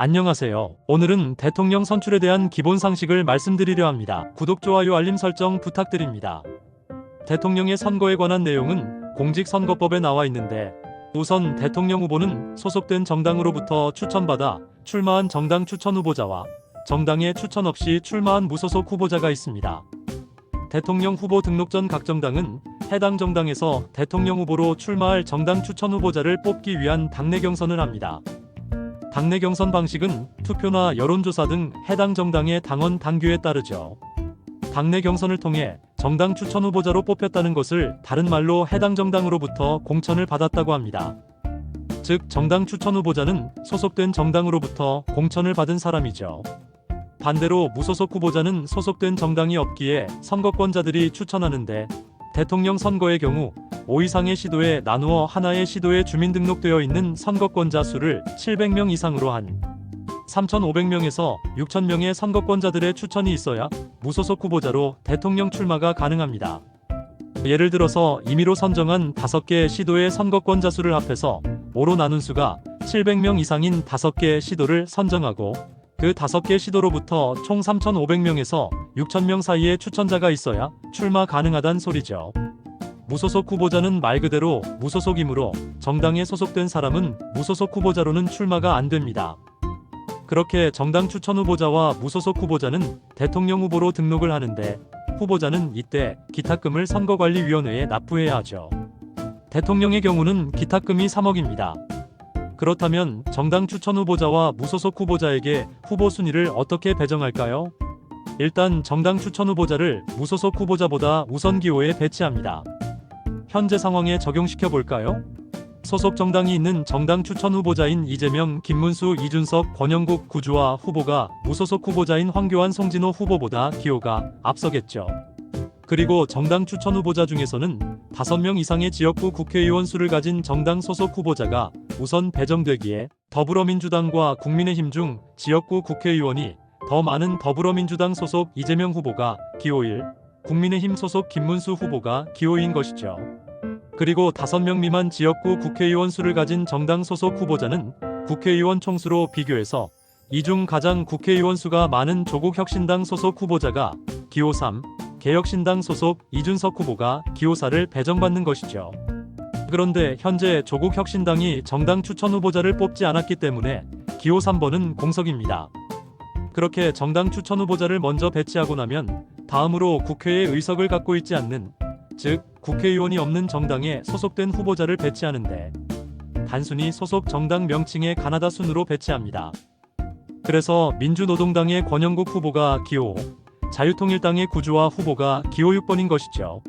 안녕하세요. 오늘은 대통령 선출에 대한 기본 상식을 말씀드리려 합니다. 구독, 좋아요, 알림 설정 부탁드립니다. 대통령의 선거에 관한 내용은 공직선거법에 나와 있는데 우선 대통령 후보는 소속된 정당으로부터 추천받아 출마한 정당 추천 후보자와 정당의 추천 없이 출마한 무소속 후보자가 있습니다. 대통령 후보 등록 전 각 정당은 해당 정당에서 대통령 후보로 출마할 정당 추천 후보자를 뽑기 위한 당내 경선을 합니다. 당내 경선 방식은 투표나 여론조사 등 해당 정당의 당원 당규에 따르죠. 당내 경선을 통해 정당 추천 후보자로 뽑혔다는 것을 다른 말로 해당 정당으로부터 공천을 받았다고 합니다. 즉, 정당 추천 후보자는 소속된 정당으로부터 공천을 받은 사람이죠. 반대로 무소속 후보자는 소속된 정당이 없기에 선거권자들이 추천하는데 대통령 선거의 경우 5 이상의 시도에 나누어 하나의 시도에 주민등록되어 있는 선거권자 수를 700명 이상으로 한 3,500명에서 6,000명의 선거권자들의 추천이 있어야 무소속 후보자로 대통령 출마가 가능합니다. 예를 들어서 임의로 선정한 5개의 시도의 선거권자 수를 합해서 5로 나눈 수가 700명 이상인 5개의 시도를 선정하고 그 5개 시도로부터 총 3,500명에서 6,000명 사이의 추천자가 있어야 출마 가능하단 소리죠. 무소속 후보자는 말 그대로 무소속이므로 정당에 소속된 사람은 무소속 후보자로는 출마가 안 됩니다. 그렇게 정당 추천 후보자와 무소속 후보자는 대통령 후보로 등록을 하는데 후보자는 이때 기탁금을 선거관리위원회에 납부해야 하죠. 대통령의 경우는 기탁금이 3억입니다. 그렇다면 정당 추천 후보자와 무소속 후보자에게 후보 순위를 어떻게 배정할까요? 일단 정당 추천 후보자를 무소속 후보자보다 우선 기호에 배치합니다. 현재 상황에 적용시켜 볼까요? 소속 정당이 있는 정당 추천 후보자인 이재명, 김문수, 이준석, 권영국, 구주와 후보가 무소속 후보자인 황교안, 송진호 후보보다 기호가 앞서겠죠. 그리고 정당 추천 후보자 중에서는 5명 이상의 지역구 국회의원 수를 가진 정당 소속 후보자가 우선 배정되기에 더불어민주당과 국민의힘 중 지역구 국회의원이 더 많은 더불어민주당 소속 이재명 후보가 기호 1, 국민의힘 소속 김문수 후보가 기호인 것이죠. 그리고 5명 미만 지역구 국회의원 수를 가진 정당 소속 후보자는 국회의원 총수로 비교해서 이중 가장 국회의원 수가 많은 조국혁신당 소속 후보자가 기호 3, 개혁신당 소속 이준석 후보가 기호 4를 배정받는 것이죠. 그런데 현재 조국 혁신당이 정당 추천 후보자를 뽑지 않았기 때문에 기호 3번은 공석입니다. 그렇게 정당 추천 후보자를 먼저 배치하고 나면 다음으로 국회에 의석을 갖고 있지 않는 즉 국회의원이 없는 정당에 소속된 후보자를 배치하는데 단순히 소속 정당 명칭의 가나다 순으로 배치합니다. 그래서 민주노동당의 권영국 후보가 기호 5, 자유통일당의 구주와 후보가 기호 6번인 것이죠.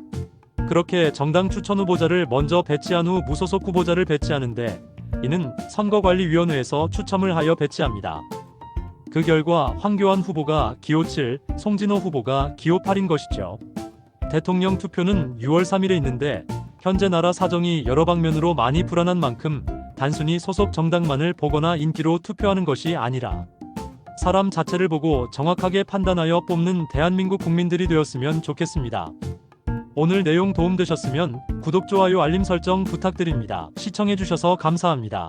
그렇게 정당 추천 후보자를 먼저 배치한 후 무소속 후보자를 배치하는데 이는 선거관리위원회에서 추첨을 하여 배치합니다. 그 결과 황교안 후보가 기호 7, 송진호 후보가 기호 8인 것이죠. 대통령 투표는 6월 3일에 있는데 현재 나라 사정이 여러 방면으로 많이 불안한 만큼 단순히 소속 정당만을 보거나 인기로 투표하는 것이 아니라 사람 자체를 보고 정확하게 판단하여 뽑는 대한민국 국민들이 되었으면 좋겠습니다. 오늘 내용 도움되셨으면 구독, 좋아요, 알림 설정 부탁드립니다. 시청해주셔서 감사합니다.